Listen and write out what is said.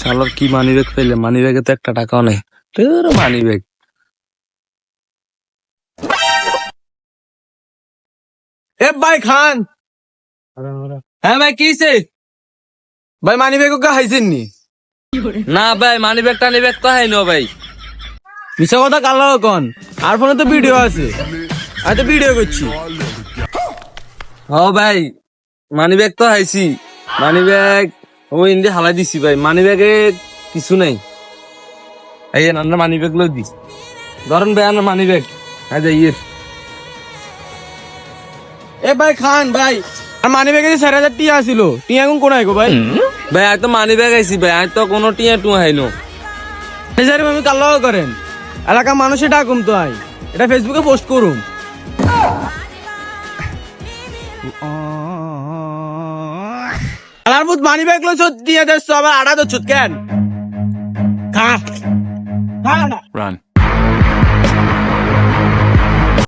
শালার কি money bag পেলে মানি ব্যাগে তো একটা টাকাও নেই। তোর মানি ব্যাগ। এ ভাই খান। হ্যাঁ ভাই কিছে ভাই মানি ব্যাগ ওকে হাইছেন নি? না ভাই মানি ব্যাগ টানি ব্যাগ তো হাই নো ভাই। মিশা কথা কাল কন? আর ফোনে তো ভিডিও আছে। আমি তো ভিডিও করছি। ও ভাই মানি ব্যাগ তো হাইছি মানি ব্যাগ ও ইন্দি হালাই দিছি ভাই। মানি ব্যাগে কিছু নাই। এই নান্না মানি ব্যাগ লই দিস ধরেন ভাই আমার মানি ব্যাগ হ্যাঁ যাইয়ে এ ভাই খান ভাই আর মানি ব্যাগে যে চার হাজার টিয়া আছিল। টিয়া এখন কোন আইগো ভাই? ভাই আজ তো মানি ব্যাগ আইছি ভাই। আজ তো কোনো টিয়া টু হাইনো ফেসারি আমি কাল করেন এলাকা মানুষে ডাকুম তো আই। এটা ফেসবুকে পোস্ট করুম বুধ মানি ব্যাগ টিয়া দেশ আবার আড়া দচ্ছ কেন? খা। খা। না Run.